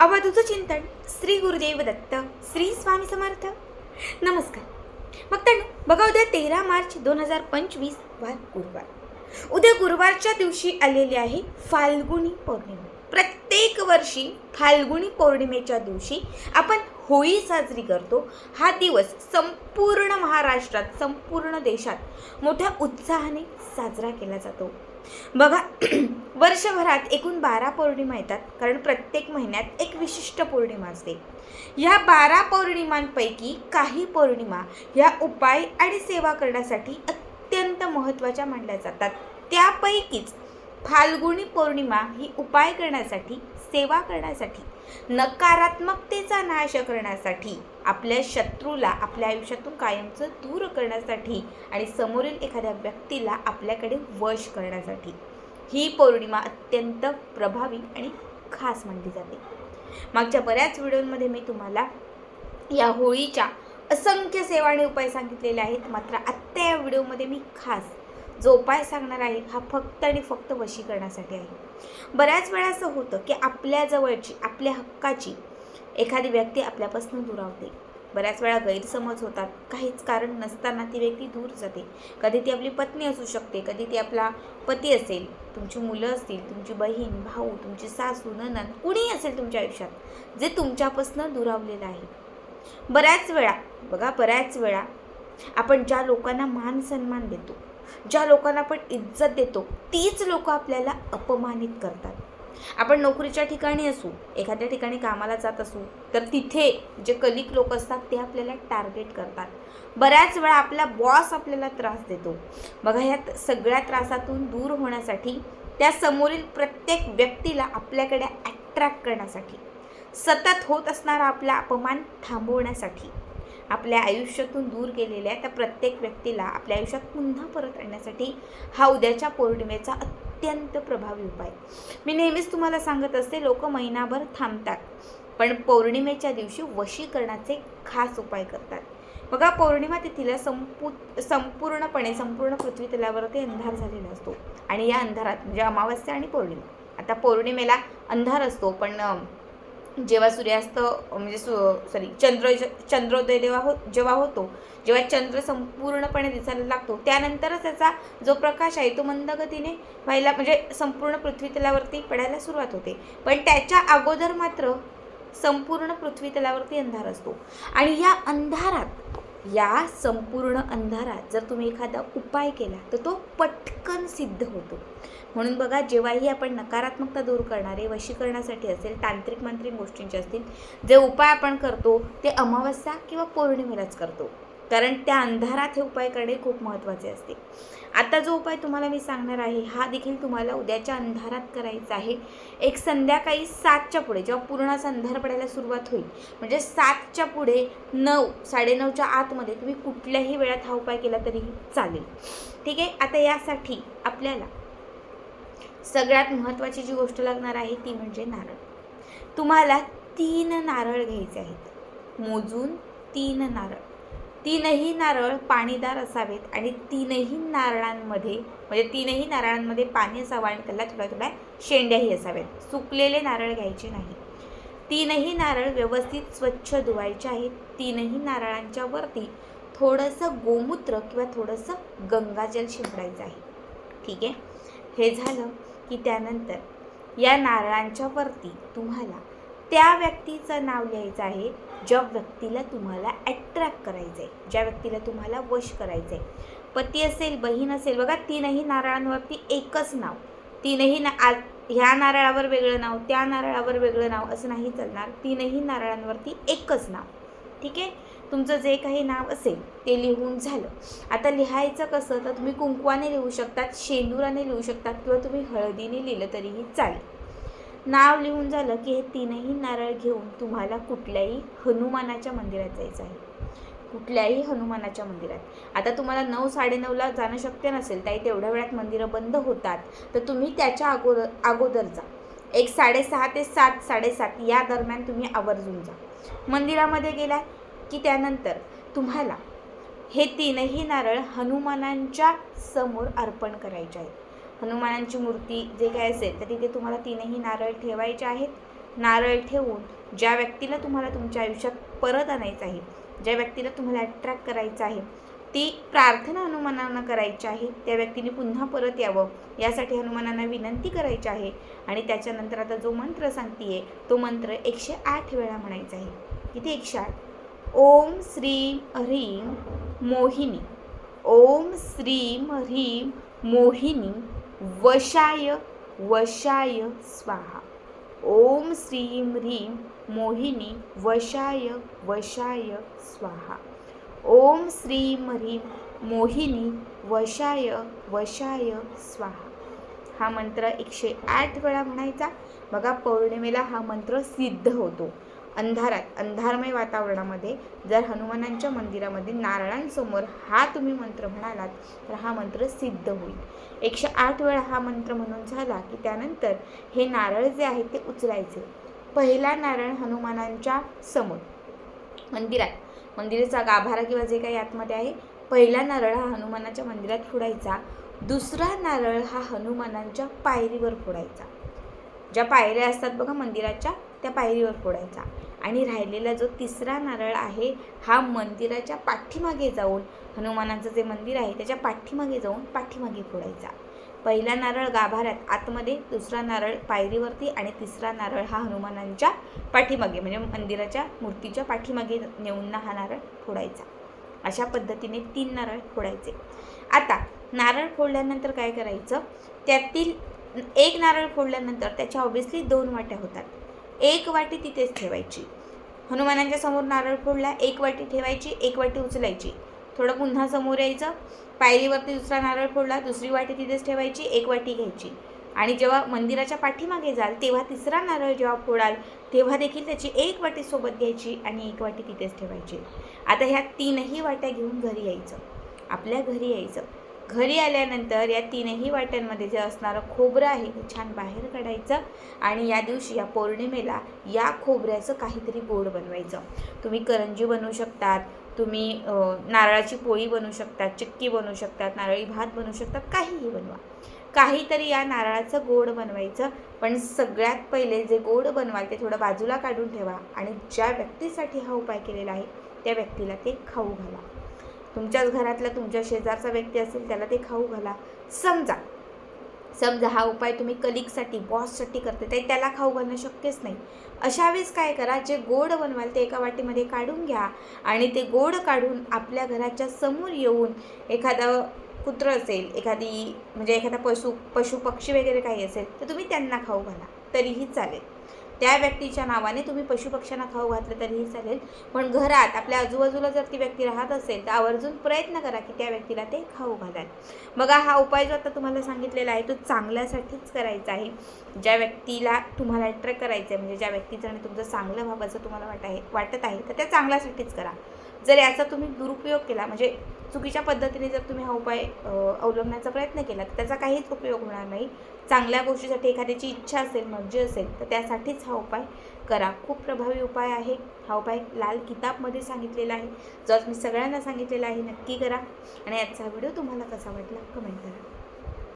अवधूत चिंतन श्री गुरुदेव दत्त श्री स्वामी समर्थ. नमस्कार. मग तर बघा उद्या तेरा मार्च दोन हजार पंचवीस वार गुरुवार. उद्या गुरुवारच्या दिवशी आलेली आहे फाल्गुनी पौर्णिमा. प्रत्येक वर्षी फाल्गुनी पौर्णिमेच्या दिवशी आपण होळी साजरी करतो. हा दिवस संपूर्ण महाराष्ट्रात संपूर्ण देशात मोठ्या उत्साहाने साजरा केला जातो. बघा वर्षभरात एकूण बारा पौर्णिमा येतात कारण प्रत्येक महिन्यात एक विशिष्ट पौर्णिमा असते. ह्या बारा पौर्णिमांपैकी काही पौर्णिमा ह्या उपाय आणि सेवा करण्यासाठी अत्यंत महत्त्वाच्या मानल्या जातात. त्यापैकीच फाल्गुनी पौर्णिमा ही उपाय करण्यासाठी सेवा करण्यासाठी नकारात्मकतेचा नाश करण्यासाठी आपल्या शत्रूला आपल्या आयुष्यातून कायमचं दूर करण्यासाठी आणि समोरील एखाद्या व्यक्तीला आपल्याकडे वश करण्यासाठी. ही पौर्णिमा अत्यंत प्रभावी आणि खास मानली जाते. मागच्या बऱ्याच व्हिडिओमध्ये मी तुम्हाला या होळीच्या असंख्य सेवा आणि उपाय सांगितलेले आहेत. मात्र आत्ता या व्हिडिओमध्ये मी खास जो उपाय सांगणार आहे हा फक्त आणि फक्त वशीकरणासाठी आहे. बऱ्याच वेळा असं होतं की आपल्या जवळची आपल्या हक्काची एखादी व्यक्ती आपल्यापासून दुरावते बऱ्याच वेळा गैरसमज होतात. काहीच कारण नसताना ती व्यक्ती दूर जाते. कधी ती आपली पत्नी असू शकते कधी ती आपला पती असेल तुमची मुलं असतील तुमची बहीण भाऊ तुमची सासू ननंद कुणीही असेल तुमच्या आयुष्यात जे तुमच्यापासून दुरावलेलं आहे. बऱ्याच वेळा बघा बऱ्याच वेळा आपण ज्या लोकांना मान सन्मान देतो ज्या लोकांना आपण इज्जत देतो तीच लोक आपल्याला अपमानित करतात. आपण नोकरीच्या ठिकाणी असू एखाद्या ठिकाणी कामाला जात असू तर तिथे जे कलिक लोक असतात ते आपल्याला टार्गेट करतात. बऱ्याच वेळा आपला बॉस आपल्याला त्रास देतो. बघा ह्या सगळ्या त्रासातून दूर होण्यासाठी त्या समोरील प्रत्येक व्यक्तीला आपल्याकडे ॲट्रॅक्ट करण्यासाठी सतत होत असणारा आपला अपमान थांबवण्यासाठी आपल्या आयुष्यातून दूर गेलेल्या त्या प्रत्येक व्यक्तीला आपल्या आयुष्यात पुन्हा परत आणण्यासाठी हा उद्याच्या पौर्णिमेचा अत्यंत प्रभावी उपाय. मी नेहमीच तुम्हाला सांगत असते लोक महिनाभर थांबतात पण पौर्णिमेच्या दिवशी वशीकरणाचे खास उपाय करतात. बघा पौर्णिमा तिथीला संपू संपूर्णपणे संपूर्ण पृथ्वी तलावरती अंधार झालेला असतो. आणि या अंधारात म्हणजे अमावस्या आणि पौर्णिमा. आता पौर्णिमेला अंधार असतो पण जेव्हा सूर्यास्त म्हणजे सु सॉरी चंद्र चंद्रोदय जेव्हा हो जेव्हा होतो जेव्हा चंद्र संपूर्णपणे दिसायला लागतो त्यानंतरच त्याचा जो प्रकाश आहे तो मंद गतीने व्हायला म्हणजे संपूर्ण पृथ्वी तलावरती पडायला सुरुवात होते. पण त्याच्या अगोदर मात्र संपूर्ण पृथ्वी तलावरती अंधार असतो. आणि या अंधारात या संपूर्ण अंधारात जर तुम्ही एखादा उपाय केला तर तो पटकन सिद्ध होतो. म्हणून बघा जेव्हाही आपण नकारात्मकता दूर करणारे वशीकरणासाठी असेल तांत्रिक मांत्रिक गोष्टींचे असतील जे उपाय आपण करतो ते अमावस्या किंवा पौर्णिमेलाच करतो. कारण त्या अंधारात हे उपाय करणे खूप महत्त्वाचे असते. आता जो उपाय तुम्हाला मी सांगणार आहे हा देखील तुम्हाला उद्याच्या अंधारात करायचा आहे. एक संध्याकाळी सातच्या पुढे जेव्हा पूर्ण असा अंधार पडायला सुरुवात होईल म्हणजे सातच्या पुढे नऊ साडेनऊच्या आतमध्ये तुम्ही कुठल्याही वेळात हा उपाय केला तरीही चालेल. ठीक आहे? आता यासाठी आपल्याला सगळ्यात महत्त्वाची जी गोष्ट लागणार आहे ती म्हणजे नारळ. तुम्हाला तीन नारळ घ्यायचे आहेत. मोजून तीन नारळ. तीनही नारळ पाणीदार असावेत आणि तीनही नारळांमध्ये म्हणजे तीनही नारळांमध्ये पाणी असावं आणि त्याला थोड्या थोड्या शेंड्याही असाव्यात. सुकलेले नारळ घ्यायचे नाही. तीनही नारळ व्यवस्थित स्वच्छ धुवायचे आहेत. तीनही नारळांच्या वरती थोडंसं गोमूत्र किंवा थोडंसं गंगाजल शिंपडायचं आहे. ठीक आहे? हे झालं की त्यानंतर या नारळांच्या वरती तुम्हाला त्या व्यक्तीचं नाव लिहायचं आहे. ज्या व्यक्तीला तुम्हाला ॲट्रॅक्ट करायचं आहे ज्या व्यक्तीला तुम्हाला वश करायचं आहे पती असेल बहीण असेल बघा तीनही नारळांवरती एकच नाव. तीनही ना आ ह्या नारळावर वेगळं नाव त्या नारळावर वेगळं नाव असं नाही चालणार. तीनही नारळांवरती एकच नाव. ठीक आहे? तुमचं जे काही नाव असेल ते लिहून झालं. आता लिहायचं कसं? तर तुम्ही कुंकवाने लिहू शकतात शेंदुराने लिहू शकतात किंवा तुम्ही हळदीने लिहिलं तरीही चालेल. नाव लिहून झालं की हे तीनही नारळ घेऊन तुम्हाला कुठल्याही हनुमानाच्या मंदिरात जायचं आहे. कुठल्याही हनुमानाच्या मंदिरात. आता तुम्हाला नऊ साडेनऊला जाणं शक्य नसेल ताई तेवढ्या वेळात मंदिरं बंद होतात. तर तुम्ही त्याच्या अगोदर अगोदर जा. एक साडेसहा ते सात साडेसात या दरम्यान तुम्ही आवर्जून जा. मंदिरामध्ये गेला की त्यानंतर तुम्हाला हे तीनही नारळ हनुमानांच्या समोर अर्पण करायचे आहेत. हनुमानांची मूर्ती जे काय असेल तर तिथे तुम्हाला तीनही नारळ ठेवायचे आहेत. नारळ ठेवून ज्या व्यक्तीला तुम्हाला तुमच्या आयुष्यात परत आणायचं आहे ज्या व्यक्तीला तुम्हाला अट्रॅक्ट करायचं आहे ती प्रार्थना हनुमानांना करायची आहे. त्या व्यक्तीने पुन्हा परत यावं यासाठी हनुमानांना विनंती करायची आहे. आणि त्याच्यानंतर आता जो मंत्र सांगतीये तो मंत्र एकशे आठ वेळा म्हणायचा आहे. किती? एकशे आठ. ओम श्रीम ह्रीम मोहिनी. ओम श्रीम ह्रीम मोहिनी. वशाय वशाय स्वाहा. ओम श्रीं ह्रीं मोहिनी वशाय वशाय स्वाहा. ओम श्रीं ह्रीं मोहिनी वशाय वशाय स्वाहा. हा मंत्र एकशे आठ वेळा म्हणायचा. बघा पौर्णिमेला हा मंत्र सिद्ध होतो. अंधारात अंधारमय वातावरणामध्ये जर हनुमानांच्या मंदिरामध्ये नारळांसमोर हा तुम्ही मंत्र म्हणालात तर हा मंत्र सिद्ध होईल. एकशे आठ वेळा हा मंत्र म्हणून झाला की त्यानंतर हे नारळ जे आहे ते उचलायचे. पहिला नारळ हनुमानांच्या समोर मंदिरात. मंदिराचा गाभारा किंवा जे काही आतमध्ये आहे पहिला नारळ हा हनुमानाच्या मंदिरात फोडायचा. दुसरा नारळ हा हनुमानांच्या पायरीवर फोडायचा. ज्या पायऱ्या असतात बघा मंदिराच्या त्या पायरीवर फोडायचा. आणि राहिलेला जो तिसरा नारळ आहे हा मंदिराच्या पाठीमागे जाऊन हनुमानाचं जे मंदिर आहे त्याच्या पाठीमागे जाऊन पाठीमागे फोडायचा. पहिला नारळ गाभाऱ्यात आतमध्ये दुसरा नारळ पायरीवरती आणि तिसरा नारळ हा हनुमानांच्या पाठीमागे म्हणजे मंदिराच्या मूर्तीच्या पाठीमागे नेऊन हा नारळ फोडायचा. अशा पद्धतीने तीन नारळ फोडायचे. आता नारळ फोडल्यानंतर काय करायचं? त्यातील एक नारळ फोडल्यानंतर त्याच्या ऑब्विसली दोन वाट्या होतात. एक वाटी तिथेच ठेवायची. हनुमानांच्या समोर नारळ फोडला एक वाटी ठेवायची एक वाटी उचलायची. थोडं पुन्हा समोर यायचं पायरीवरती दुसरा नारळ फोडला दुसरी वाटी तिथेच ठेवायची एक वाटी घ्यायची. आणि जेव्हा मंदिराच्या पाठीमागे जाल तेव्हा तिसरा नारळ जेव्हा फोडाल तेव्हा देखील त्याची एक वाटी सोबत घ्यायची आणि एक वाटी तिथेच ठेवायची. आता ह्या तीनही वाट्या घेऊन घरी यायचं. आपल्या घरी यायचं. घरी आल्यानंतर या तीनही वाट्यांमध्ये जे असणारं खोबरं आहे ते छान बाहेर काढायचं आणि या दिवशी या पौर्णिमेला या खोबऱ्याचं काहीतरी गोड बनवायचं. तुम्ही करंजी बनवू शकतात तुम्ही नारळाची पोळी बनवू शकतात चिक्की बनवू शकतात नारळी भात बनवू शकतात काहीही बनवा. काहीतरी या नारळाचं गोड बनवायचं पण सगळ्यात पहिले जे गोड बनवाल ते थोडं बाजूला काढून ठेवा आणि ज्या व्यक्तीसाठी हा उपाय केलेला आहे त्या व्यक्तीला ते खाऊ घाला. तुमच्याच घरातला तुमच्या शेजारचा व्यक्ती असेल त्याला ते खाऊ घाला. समजा समजा हा उपाय तुम्ही कलिकसाठी बॉससाठी करते तर त्याला खाऊ घालणं शक्यच नाही. अशा वेळेस काय करा जे गोड बनवाल ते एका वाटीमध्ये काढून घ्या आणि ते गोड काढून आपल्या घराच्या समोर येऊन एखादं कुत्रं असेल एखादी म्हणजे एखादा पशु पशु पक्षी वगैरे काही असेल तर तुम्ही त्यांना खाऊ घाला तरीही चालेल. त्या व्यक्तीच्या नावाने तुम्ही पशुपक्ष्यांना खाऊ घातलं तरीही चालेल. पण घरात आपल्या आजूबाजूला जर ती व्यक्ती राहत असेल तर आवर्जून प्रयत्न करा की त्या व्यक्तीला ते खाऊ घालाल. बघा हा उपाय जो आता तुम्हाला सांगितलेला आहे तो चांगल्यासाठीच करायचा आहे. ज्या व्यक्तीला तुम्हाला अट्रॅक्ट करायचं आहे म्हणजे ज्या व्यक्तीचं आणि तुमचं चांगलं व्हावं तुम्हाला वाट आहे वाटत आहे तर त्या चांगल्यासाठीच करा. जर याचा तुम्ही दुरुपयोग केला म्हणजे चुकीच्या पद्धतीने जर तुम्ही हा उपाय अवलंबण्याचा प्रयत्न केला तर त्याचा काहीच उपयोग होणार नाही. चांगल्या गोष्टीसाठी एखाद्याची इच्छा असेल मर्जी असेल तर त्यासाठीच हा उपाय करा. खूप प्रभावी उपाय आहे. हा उपाय लाल किताबमध्ये सांगितलेला आहे. जो आज मी सगळ्यांना सांगितलेला आहे नक्की करा. आणि आजचा व्हिडिओ तुम्हाला कसा वाटला कमेंट करा.